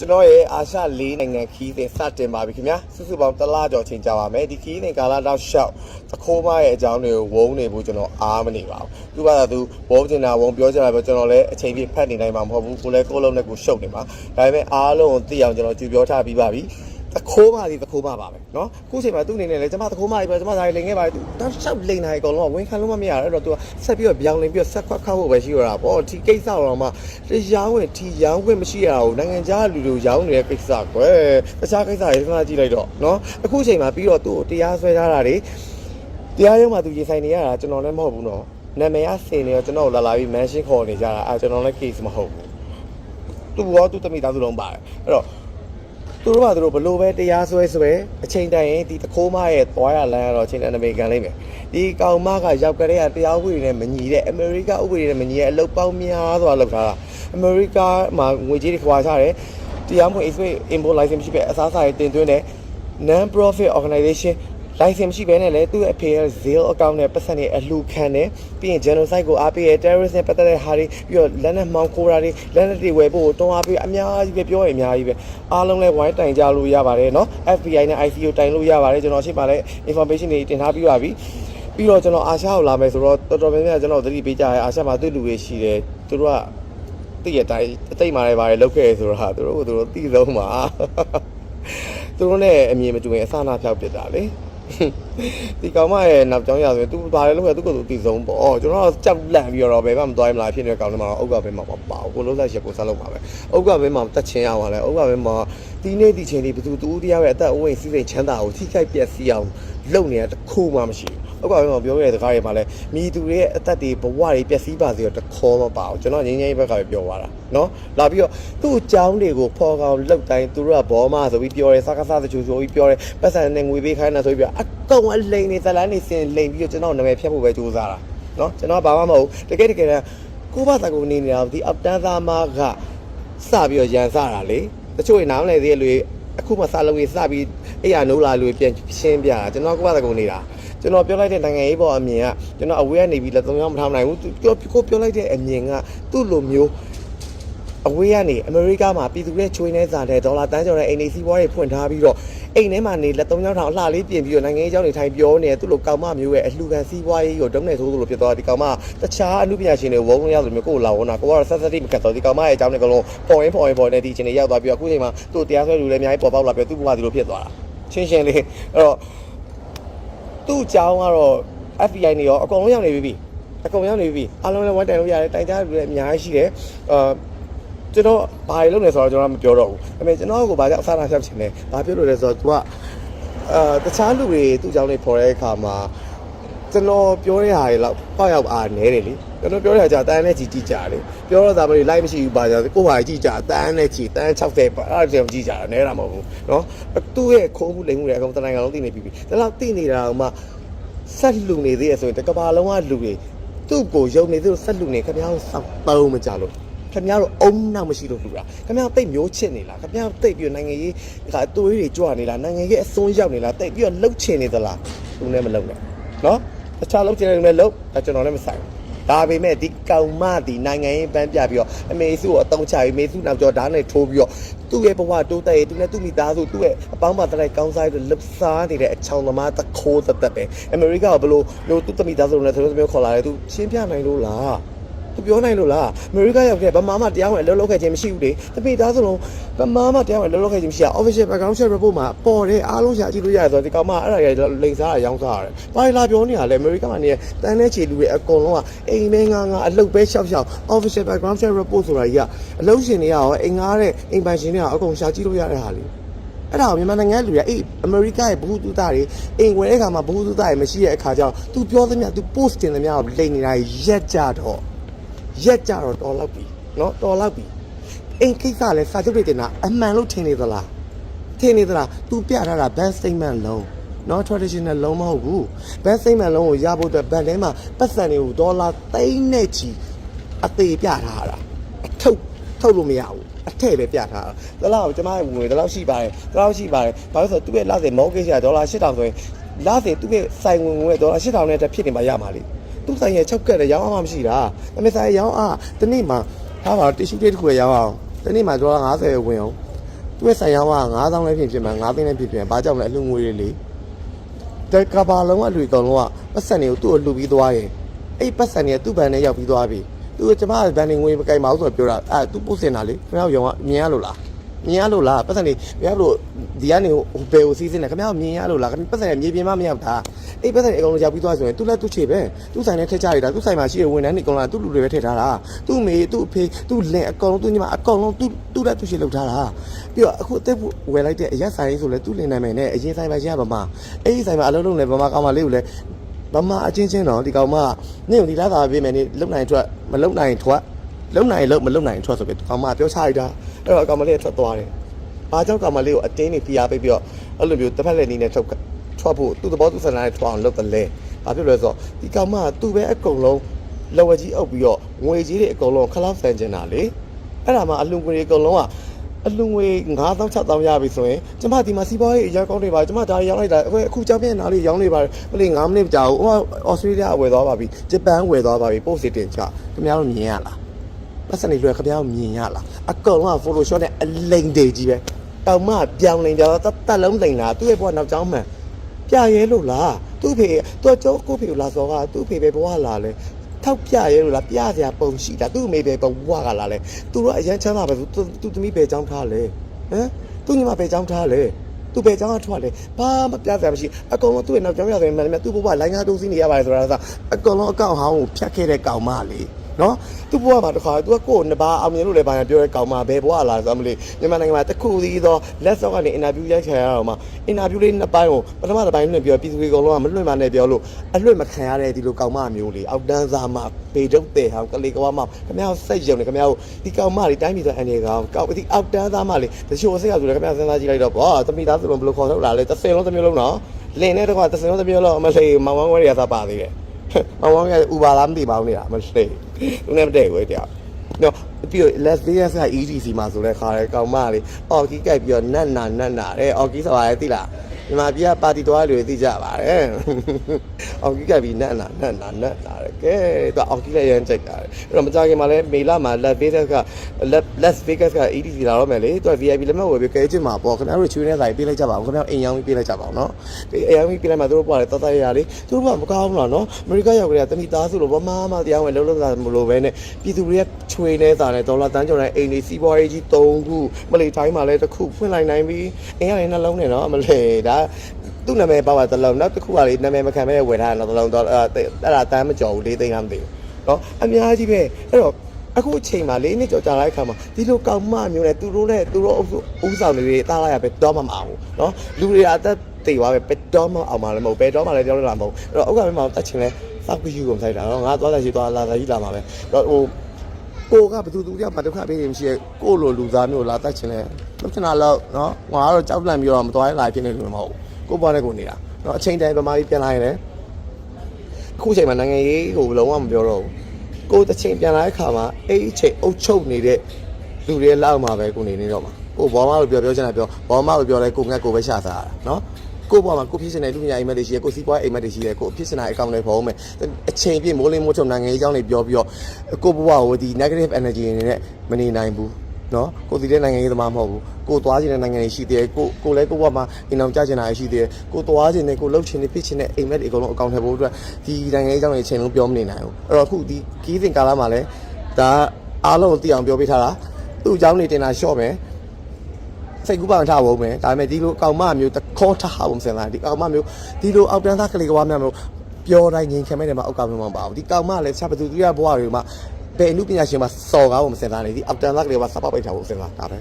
ကျွန်တော်ရဲ့အာရှ၄နိုင်ငံခီးစဉ်စတင်ပါပြီခင်ဗျာစုစုပေါင်းတစ်လကျော်ချိန်ကြာပါမယ်ဒီခီးစဉ်ကာလတော့ရှောက်သခိုးမရဲ့အကြောင်းတွေကိုဝုန်းနေဖို့ကျွန်တော်အားမနေပါဘူးသူကသာသူဝုန်းချင်တာဝုန်းပြောချင်တာပဲကျွန်တော်လည်းအချိန်ပြည့်ဖတ်နေနိုင်မှာမဟုတ်ဘူးကိုလည်းကိုယ်လုံးနဲ့ကိုရှုပ်နေမှာဒါပေမဲ့အားလုံးကိုသိအောင်ကျွန်တော်ကြည့်ပြောထားပြီးပါပြီ သခိုးမဒီသခိုးမပါပဲเนาะခုချိန်မှာသူ့အနေနဲ့လည်းကျွန်မသခိုးမကြီးပဲကျွန်မဒါလေးလိန်ခဲ့ပါတယ်သူတောက်လျှောက်လိန်နိုင်အကုန်လုံးကဝင်ခံလို့မမရအဲ့တော့သူကဆက်ပြီးတော့ပြောင်းလင်းပြီးတော့ဆက်ခွက်ခောက်ဖို့ပဲရှိရတာပေါ့ဒီကိစ္စတော့မှတရားဝင်ဒီရောင်းခွင့်မရှိရတာကိုနိုင်ငံခြားလူလူရောင်းနေတဲ့ကိစ္စကွယ်တခြားကိစ္စတွေစဉ်းစားကြည့်လိုက်တော့เนาะအခုချိန်မှာပြီးတော့သူ့ကိုတရားစွဲထားတာတွေတရားရုံးမှာသူရင်ဆိုင်နေရတာကျွန်တော်လည်းမဟုတ်ဘူးเนาะနာမည်အစင်နေတော့ကျွန်တော်ကိုလာလာပြီး mention ခေါ်နေကြတာအဲကျွန်တော်လည်း case မဟုတ်ဘူးသူရောသူ့တမိသားစုလုံးပါတယ်အဲ့တော့ သူတို့ကသူတို့ဘလို့ပဲတရားစွဲစွဲအချိန်တိုင်ရင်ဒီတခိုးမရဲ့သွားရလမ်းကတော့အချိန်တန်အမေရိကန်လိမ့်မယ်ဒီကောင်မကရောက်ကြတဲ့ကတရားဥပဒေနဲ့မညီတဲ့အမေရိကဥပဒေနဲ့မညီတဲ့အလုပ်ပေါင်းများစွာလုပ်ထားတာအမေရိကမှာငွေကြေးတွေခွာချတယ်တရားမဝင် export import license မရှိပဲအစားအစာတွေတင်သွင်းတယ် non profit organization license မရှိဘဲနဲ့လည်းသူ့ရဲ့ PL Zale account နဲ့ပတ်စံတွေအလှူခံတယ်ပြီးရင် genocide ကိုအားပေးရ terrorist နဲ့ပတ်သက်တဲ့ဟာတွေပြီးတော့လက်နက်မှောင်ခိုးတာတွေလက်နက်တွေဝယ်ဖို့တွန်းအားပေးအများကြီးပဲပြောရအများကြီးပဲအားလုံးလဲဝိုင်းတိုင်ကြလို့ရပါတယ်เนาะ FBI နဲ့ ICO တိုင်လို့ရပါတယ်ကျွန်တော်ရှင်းပါလဲ information တွေတင်ထားပြီးပါပြီပြီးတော့ကျွန်တော်အာရှကိုလာမယ်ဆိုတော့တော်တော်များများကျွန်တော်သတိပေးကြရအာရှမှာသူ့လူတွေရှိတယ်သူတို့ကသိရတိုင်းအသိမှလည်းပါတယ်လောက်ခဲ့ဆိုတော့ဟာသူတို့ကသူတို့သိဆုံးပါ သူတို့နဲ့အမြင်မတူရင်အဆနာဖြောက်ပစ်တာလေ ဒီကောင်မရဲ့နောက်ကျောင်းရဆိုရင်သူဘာလဲလို့လဲသူကသူတည်ဆုံးပေါ့ကျွန်တော်ကြောက်လန့်ပြီးတော့ဘယ်မှမသွားရမလားဖြစ်နေတဲ့ကောင်တွေမှာအုတ်ကဘဲမှာပေါ့ပါကိုလုံးလိုက်ရက်ကိုဆက်လုပ်ပါပဲအုတ်ကဘဲမှာတက်ချင်းရပါလဲအုတ်ကဘဲမှာဒီနေ့ဒီချိန်ဒီဘသူတူဦးတရားရဲ့အသက်အဝိစီးစိမ်ချမ်းသာကိုထိခိုက်ပျက်စီးအောင်လုပ်နေတဲ့တစ်ခုမှမရှိဘူး အုတ်ကဘဲမှာပြောခဲ့တဲ့စကားတွေမှာလဲမိသူတွေရဲ့အသက်တွေဘဝတွေပျက်စီးပါစေတော့တခေါ်မပါဘူးကျွန်တော်ငင်းငင်းဘက်ကပဲပြောသွားတာနော်လာပြီးတော့သူ့အကြောင်းတွေကိုဖော်ကောင်လောက်တိုင်းသူတို့ကဘောမဆိုပြီးပြောတယ်စကားစားတချို့ဆိုပြီးပြောတယ်ပတ်စံနဲ့ငွေပေးခိုင်းတာဆိုပြီးပြောအကောင်အလိန်နေဇလန်းနေစင်လိန်ပြီးတော့ကျွန်တော်နာမည်ဖြတ်ဖို့ပဲကြိုးစားတာနော်ကျွန်တော်ဘာမှမဟုတ်တကယ်တကယ်ကိုဘသာကိုနေနေတာဒီအပတန်းသားမကစပြီးတော့ရန်စတာလေတချို့ရင်နားမလဲသေးတဲ့လူအခုမှစလုံးကြီးစပြီးအဲ့ရနိုးလာလူပြန်ရှင်းပြတာကျွန်တော်ကိုဘသာကိုနေတာ ကျွန်တော်ပြောလိုက်တဲ့နိုင်ငံရေးပေါ်အမြင်ကကျွန်တော်အဝေးကနေပြီးလက်သုံးယောက်မထားနိုင်ဘူးပြောကိုပြောလိုက်တဲ့အမြင်ကသူ့လိုမျိုးအဝေးကနေအမေရိကမှာပြည်သူတွေချွေးနေစားတဲ့ဒေါ်လာတန်းကျော်တဲ့အိမ်နေစီးပွားတွေဖွင့်ထားပြီးတော့အိမ်ထဲမှာနေလက်သုံးချောင်းထောင်အလှလေးပြင်ပြီးတော့နိုင်ငံရေးအကြောင်းတွေထိုင်ပြောနေတယ်သူ့လိုကောင်မမျိုးရဲ့အလှခံစီးပွားရေးကိုတုံးနေထိုးသလိုဖြစ်သွားဒီကောင်မတခြားအမှုပညာရှင်တွေဝုန်းလို့ရသလိုမျိုးကိုယ်လာဝန်းတာကိုကတော့ဆက်ဆက်တိမကတ်တော့ဒီကောင်မရဲ့အကြောင်းတွေကတော့ပေါ်ရင်ပေါ်ရင်ပေါ်နေဒီချိန်တွေရောက်သွားပြီးတော့အခုချိန်မှာသူ့တရားစွဲလူလည်းအများကြီးပေါ်ပေါက်လာပြီးသူ့ဘဝဒီလိုဖြစ်သွားတာချင်းချင်းလေးအဲ့တော့ သူ့အကြောင်းကတော့ FBI နေရောအကုန်လုံးရောက်နေပြီအကုန်ရောက်နေပြီအားလုံးလည်းဝိုင်းတိုင်လို့ရတယ်တိုင်ကြားလူလည်းအများကြီးရှိတယ်အာကျွန်တော်ဘာတွေလုပ်နေဆိုတော့ကျွန်တော်မပြောတော့ဘူးဒါပေမဲ့ကျွန်တော်ကိုဘာကြောင့်အစားအစာဖြတ်ချင်လဲဘာပြောလို့လဲဆိုတော့ तू ကအာတခြားလူတွေသူ့ကြောင့်နေဖော်တဲ့အခါမှာကျွန်တော်ပြောတဲ့ဟာတွေတော့ပေါက်ရောက်အားနဲတယ်လေ ကျွန်တော်ပြောတဲ့ဟာကြာတန်းနဲ့ကြည်ကြည့်ကြတယ်ပြောတော့ဒါမှမဟုတ်လိုက်မရှိဘူးပါကြကိုဟာကြည့်ကြတန်းနဲ့ကြည်တန်း60ပါအဲ့ဒါကြောင့်ကြည့်ကြတာနဲတာမဟုတ်ဘူးเนาะသူ့ရဲ့ခိုးမှုလိမ်မှုတွေအကုန်တနိုင်ငံလုံးသိနေပြီပြီဒါတော့သိနေတာကမှဆက်လူနေသေးရဆိုရင်တကဘာလုံးကလူတွေသူ့ကိုယုံနေသူ့ဆက်လူနေခင်ဗျားကိုစောက်သုံးမကြလို့ ခင်ဗျားတို့အုံနောက်မရှိလို့လူတာခင်ဗျားတိတ်မျိုးချစ်နေလားခင်ဗျားတိတ်ပြီးနိုင်ငံရေးကအသွေးတွေကြွနေလားနိုင်ငံရေးအစွန်းရောက်နေလားတိတ်ပြီးတော့လှုပ်ချင်နေသလားသူနဲ့မလှုပ်နဲ့နော်တခြားလှုပ်ချင်တယ်လည်းလှုပ်ဒါကျွန်တော်လည်းမဆိုင်ဘူး ဒါပေမဲ့ဒီကောင်မဒီနိုင်ငံရေးပန်းပြပြီးတော့အမေစုကိုအတုံးချပြီးမေစုနောက်ကျော်ဓာတ်နဲ့ထိုးပြီးတော့သူ့ရဲ့ဘဝတိုးတက်ရေးသူနဲ့သူ့မိသားစုသူ့ရဲ့အပေါင်းပါတဲ့ကောင်းစားတဲ့လှပ်စားနေတဲ့အချောင်သမားတခိုးသက်သက်ပဲအမေရိကကဘလို့လို့သူ့တမိသားစုနဲ့သူတို့မျိုးခေါ်လာတယ်သူရှင်းပြနိုင်လို့လား သူပြောနိုင်လို့လားအမေရိကရောက်ခဲ့ဗမာမှတရားဝင်အလုပ်လုပ်ခဲ့ခြင်းမရှိဘူးလေတပိသားစလုံးဗမာမှတရားဝင်အလုပ်လုပ်ခဲ့ခြင်းမရှိတာ official background check report မှာပေါ်တယ်အားလုံးရှာကြည့်လို့ရတယ်ဆိုတော့ဒီကောင်မအဲ့ဒါကြီးလိန်စားရရောင်းစားရတယ်ဘာလာပြောနေရလဲအမေရိကမှာနေတန်းတဲ့ခြေလူတွေအကုန်လုံးကအိမ်မဲငါငါအလုပ်ပဲရှောက်ရှောက် official background check report ဆိုတာကြီးကအလုပ်ရှင်တွေကရောအိမ်ငားတဲ့အိမ်ပိုင်ရှင်တွေကအကုန်ရှာကြည့်လို့ရတဲ့ဟာလေအဲ့ဒါကိုမြန်မာနိုင်ငံလူတွေကအေးအမေရိကရဲ့ဘ ഹു တုတာတွေအိမ်ဝယ်တဲ့အခါမှာဘ ഹു တုတာတွေမရှိတဲ့အခါကျတော့ तू ပြောသမျှ तू post တင်သမျှကိုလိန်နေတာရက်ကြတော့ ရက်ကြတော့တော်လောက်ပြီเนาะတော်လောက်ပြီအိမ်ကိစ္စလဲစာချုပ်တွေတင်တာအမှန်လို့ထင်နေသလားထင်နေသလား तू ပြထားတာ bank statement လုံးเนาะ traditional လုံးမဟုတ်ဘူး bank statement လုံးကိုရဖို့အတွက်ဘဏ်ထဲမှာပတ်စံတွေကိုဒေါ်လာသိန်းနဲ့ချီအသေးပြထားတာအထုတ်ထုတ်လို့မရဘူးအထည့်ပဲပြထားတာဒါလောက်ကျွန်မဝင်ဒါလောက်ရှိပါတယ်ဒါလောက်ရှိပါတယ်ဘာလို့လဲဆိုတော့သူ့ရဲ့လစဉ် mortgage ကဒေါ်လာ8000ဆိုရင်လစဉ်သူ့ရဲ့စိုင်ဝင်ဝင်ဒေါ်လာ8000နဲ့တက်ဖြစ်နေမှရမှာလေ သူ့ဆိုင်ရဲ့6ကက်လည်းရောင်းအောင်မရှိတာ။အမေဆိုင်ရောင်းအားတနေ့မှထားပါတ िश ူးလေးတစ်ခုလည်းရောင်းအောင်တနေ့မှဒေါ်လာ90ဝင်အောင်သူ့ရဲ့ဆိုင်ရောင်းက9000လည်းဖြစ်ဖြစ်မှာ9သိန်းလည်းဖြစ်ဖြစ်ဘာကြောင့်လဲအလှငွေတွေလေတဲ့ကဘာလုံးအလူအကောင်လုံးကပတ်စံတွေကိုသူ့ကိုလှူပြီးသွားရင်အဲ့ပတ်စံတွေကသူ့ဘန်နဲ့ရောက်ပြီးသွားပြီသူကကျမဘန်နေငွေမကြိုက်ပါဘူးဆိုတော့ပြောတာအဲသူပို့စင်တာလေခင်ဗျားရောကမြင်ရလို့လား မြင်ရလို့လားပတ်စံတွေခင်ဗျားတို့ဒီကနေဟိုဘယ်ကိုစီးစင်းလဲခင်ဗျားမြင်ရလို့လားခင်ဗျားပတ်စံတွေမြေပြင်မမရောက်တာအဲ့ပတ်စံတွေအကောင်လုံးရောက်ပြီးသွားဆိုရင်သူလည်းသူ့ချေပဲသူ့ဆိုင်နဲ့ထည့်ကြရတာသူ့ဆိုင်မှာရှိတဲ့ဝန်ထမ်းတွေအကောင်လုံးသူ့လူတွေပဲထည့်ထားတာသူ့မေသူ့အဖေသူ့လင်အကောင်လုံးသူ့ညီမအကောင်လုံးသူ့သူ့လည်းသူ့ချေလောက်ထားတာပြီးတော့အခုအသက်ဝယ်လိုက်တဲ့အရက်ဆိုင်ဆိုလဲသူ့လင်နာမည်နဲ့အရင်ဆိုင်မှာရပါမှာအဲ့ဒီဆိုင်မှာအလုံးလုံးလဲဗမာကောင်မလေးကိုလဲဗမာအချင်းချင်းတော့ဒီကောင်မနင့်ကိုဒီလားသာပေးမယ်နေလုံနိုင်ထွက်မလုံနိုင်ထွက်လုံနိုင်လုံမလုံနိုင်ထွက်ဆိုပြီးကောင်မပြောချလိုက်တာ အဲ့တော့ကောင်မလေးကထွက်သွားတယ်။ဘာကြောင့်ကောင်မလေးကိုအတင်းနေဖိအားပေးပြီးတော့အဲ့လိုမျိုးတစ်ဖက်လက်နီးနဲ့ထုတ်ထွက်ဖို့သူ့သဘောသူ့ဆန္ဒနဲ့ထွက်အောင်လုပ်တယ်လေ။ဘာဖြစ်လဲဆိုတော့ဒီကောင်မကသူ့ပဲအကုန်လုံးလော်ဝကြီးအုပ်ပြီးတော့ငွေကြီးတွေအကုန်လုံးခလောက်ဆန်ကျင်တာလေ။အဲ့ဒါမှအလူငွေတွေအကုန်လုံးကအလူငွေ9000 6000ရပြီဆိုရင်ကျမဒီမှာစီးပွားရေးအရောက်ကောင်းနေပါကျမဒါရောင်းလိုက်တာအခုအခုကြောင်ပြန်နားလေးရောင်းနေပါမလေး9မိနစ်ကြာဘူးဟိုဩစတြေးလျဝယ်သွားပါပြီဂျပန်ဝယ်သွားပါပြီပို့စစ်တင်ချခင်ဗျားတို့မြင်ရလား ပတ်စံတွေလွယ်ခပြောင်းမြင်ရလားအကောင်က Photoshop နဲ့အလိန်တွေကြီးပဲတောင်မှပြောင်းလိန်ပြောင်းတတ်လုံးလိန်လားသူ့ရဲ့ဘဝနောက်ကျောင်းမှန်ပြရဲလို့လားသူ့ဖေသူ့ကျောကိုဖေကိုလာစောကသူ့ဖေပဲဘဝလာလဲထောက်ပြရဲလို့လားပြစရာပုံရှိတာသူ့အမေပဲဘဝကလာလဲသူတို့အရန်ချမ်းသာပဲသူသူသမီးပဲကျောင်းထားလဲဟမ်သူညီမပဲကျောင်းထားလဲသူပဲကျောင်းကထွက်လဲဘာမပြစရာမရှိအကောင်လုံးသူ့ရဲ့နောက်ကျောင်းရတယ်မှန်တယ်သူ့ဘဝလိုင်းကားတိုးစီးနေရပါတယ်ဆိုတာကအကောင်လုံးအကောင့်ဟောင်းကိုဖြတ်ခဲ့တဲ့ကောင်မလေး နော်သူ့ဘဝမှာတခါ तू ကကိုယ်နှစ်ပါးအောင်မြင်လို့လည်းဘာညာပြောရဲကောင်းမှာဘယ်ဘဝလာဆိုမလို့မြန်မာနိုင်ငံမှာတစ်ခုစီသောလက်စော့ကနေအင်တာဗျူးရိုက်ခံရတော့မှအင်တာဗျူးလေးနှစ်ပိုင်းကိုပထမတစ်ပိုင်းနဲ့ပြောပြည်သူတွေအကုန်လုံးကမလွတ်မှနဲ့ပြောလို့အလွတ်မခံရတဲ့ဒီလိုကောင်းမမျိုးလေးအောက်တန်းစားမှပေတုတ်တဲ့ဟောင်းကလေးကွာမှခင်ဗျားစိတ်ယုံနေခင်ဗျားကိုဒီကောင်းမလေးတိုင်းပြည်ဆိုအနေကောင်ကောက်ဒီအောက်တန်းစားမှလေးတချို့စိတ်ရဆိုလည်းခင်ဗျားစဉ်းစားကြည့်လိုက်တော့ဘောတမိသားစုလုံးဘယ်လိုခေါ်ထုတ်လာလဲတစ်စင်လုံးတစ်မျိုးလုံးနော်လင်းတဲ့တော့တစ်စင်လုံးတစ်မျိုးလုံးအမလေးမောင်ဝမ်းဝဲရသာပါသေးတယ်မောင်ဝမ်းကဥပါလားမသိပါဘူးနေတာမသိ ဘူးနဲ့မတည့်ဘူးတရားနော်ပြီးတော့ Las Vegas က EDC မှာဆိုလဲခါရဲကောင်မလေးအော်ကီးကြိုက်ပြီးတော့နတ်နာနတ်နာတဲ့အော်ကီးဆိုတာလည်းသိလား မြန်မာပြည်ကပါတီတော်လူတွေသိကြပါတယ်အော်ကီးကြိုက်ပြီးနတ်နာနတ်နာနတ်နာတဲ့ကဲသူအော်ကီးလည်းရမ်းကြိုက်တာတယ်အဲ့တော့မကြခင်မှာလဲမေလာမှာ Las Vegas က Las Vegas က EDC လာတော့မယ်လေသူက VIP လက်မှတ်ဝယ်ပြီးကဲချင်မှာပေါ့ခင်ဗျားတို့ချွေးနေဆိုင်ပေးလိုက်ကြပါဦးခင်ဗျားအိမ်ရောင်းပြီးပေးလိုက်ကြပါဦးနော်ဒီအိမ်ရောင်းပြီးပေးလိုက်မှသူတို့ပွားတယ်တတ်တတ်ရရလေသူတို့ကမကောင်းဘူးလားနော်အမေရိကရောက်ကြတဲ့တမိသားစုလိုဘာမှမတရားဝင်လုံးလုံးသာမလို့ပဲနဲ့ပြည်သူတွေကချွေးနေတာနဲ့ဒေါ်လာတန်းကျော်တဲ့အိမ်တွေစီးပွားရေးကြီး၃ခုမလေးတိုင်းမှာလည်းတစ်ခုဖွင့်လိုက်နိုင်ပြီအိမ်ကလည်းနှလုံးနဲ့နော်အမလေးဒါသူ့နာမည်ပါပါတစ်လုံးနောက်တစ်ခုကလေနာမည်မခံမဲ့ဝယ်ထားတဲ့တစ်လုံးတော့အဲ့ဒါတန်းမကျော်ဘူး၄သိန်းလားမသိဘူးနော်အများကြီးပဲအဲ့တော့ အခုအချိန်မှာလေးနှစ်ကြော်ကြာလိုက်ခါမှာဒီလိုကောင်မမျိုးနဲ့သူတို့နဲ့သူတို့အုပ်စုဥဆောင်တွေတားလိုက်ရပဲတော့မှမအောင်ဘူးเนาะလူတွေအသက်တေသွားပဲပဲတော့မှအောင်မှာလည်းမဟုတ်ပဲတော့မှလည်းကြောက်ရတာမဟုတ်အဲ့တော့ဥက္ကဋ္ဌမအောင်တတ်ချင်လဲစောက်ကြည့်ယူကုန်ဆိုင်တာเนาะငါသွားတဲ့ရှိသွားလာတာကြီးလာမှာပဲအဲ့တော့ဟို ကိုကဘယ်သူသူရမဒုက္ခပေးရင်ရှိရကိုလိုလူသားမျိုးလာတတ်ချင်လဲလောက်ချင်တာလောက်နော်ငါကတော့ကြောက်လန့်ပြီးတော့မသွားရလာဖြစ်နေလို့မဟုတ်ကိုပေါ်တဲ့ကိုနေတာနော်အချိန်တိုင်းပမာကြီးပြန်လာရင်လည်းခုချိန်မှာနိုင်ငံရေးကိုလုံးဝမပြောတော့ဘူးကိုတစ်ချိန်ပြန်လာတဲ့ခါမှာအဲ့ဒီချိန်အုပ်ချုပ်နေတဲ့လူတွေလောက်မှာပဲကိုနေနေတော့မှာကိုဘောမလို့ပြောပြောချင်တာပြောဘောမလို့ပြောလဲကိုငက်ကိုပဲရှာစားတာနော် ကိုဘောမှာကိုဖြစ်စင်တဲ့လူညာအိမ်မက်တွေရှိရကိုစီးပွားအိမ်မက်တွေရှိရကိုဖြစ်စင်တဲ့အကောင့်တွေပေါ်မယ်အချိန်ပြည့်မိုးလင်းမိုးချုံနိုင်ငံရေးအကြောင်းတွေပြောပြီးတော့ကိုဘဝကိုဒီ negative energy အနေနဲ့မနေနိုင်ဘူးနော်ကိုစီတဲ့နိုင်ငံရေးသမားမဟုတ်ဘူးကိုသွားခြင်းတဲ့နိုင်ငံတွေရှိသေးတယ်ကိုကိုလည်းကိုဘဝမှာအင်အောင်ကြခြင်းတာရှိသေးတယ်ကိုသွားခြင်းနဲ့ကိုလှုပ်ခြင်းနဲ့ဖြစ်ခြင်းနဲ့အိမ်မက်တွေအကုန်လုံးအကောင့်ထဲပို့အတွက်ဒီနိုင်ငံရေးအကြောင်းတွေအချိန်လုံးပြောမနေနိုင်ဘူးအဲ့တော့အခုဒီကီးစဉ်ကာလမှာလည်းဒါအားလုံးသိအောင်ပြောပေးထားတာသူ့အကြောင်းနေတင်တာရှော့မယ် စိတ်ကူးပေါင်ထားဖို့မယ်ဒါပေမဲ့ဒီလိုအကောင်မမျိုးတခေါထားဖို့မစင်လားဒီအကောင်မမျိုးဒီလိုအောက်တန်းသားကလေးကဝါများမျိုးပြောတိုင်းငင်ခံမဲ့တယ်မှာအောက်ကမျိုးမပါဘူးဒီကောင်မလည်းချက်ဘသူသူရဘွားတွေမှာဘယ်အမှုပညာရှင်မှာစော်ကားဖို့မစင်လားနေဒီအောက်တန်းသားကလေးကဝါစပပိတ်ထားဖို့မစင်လားဒါပဲ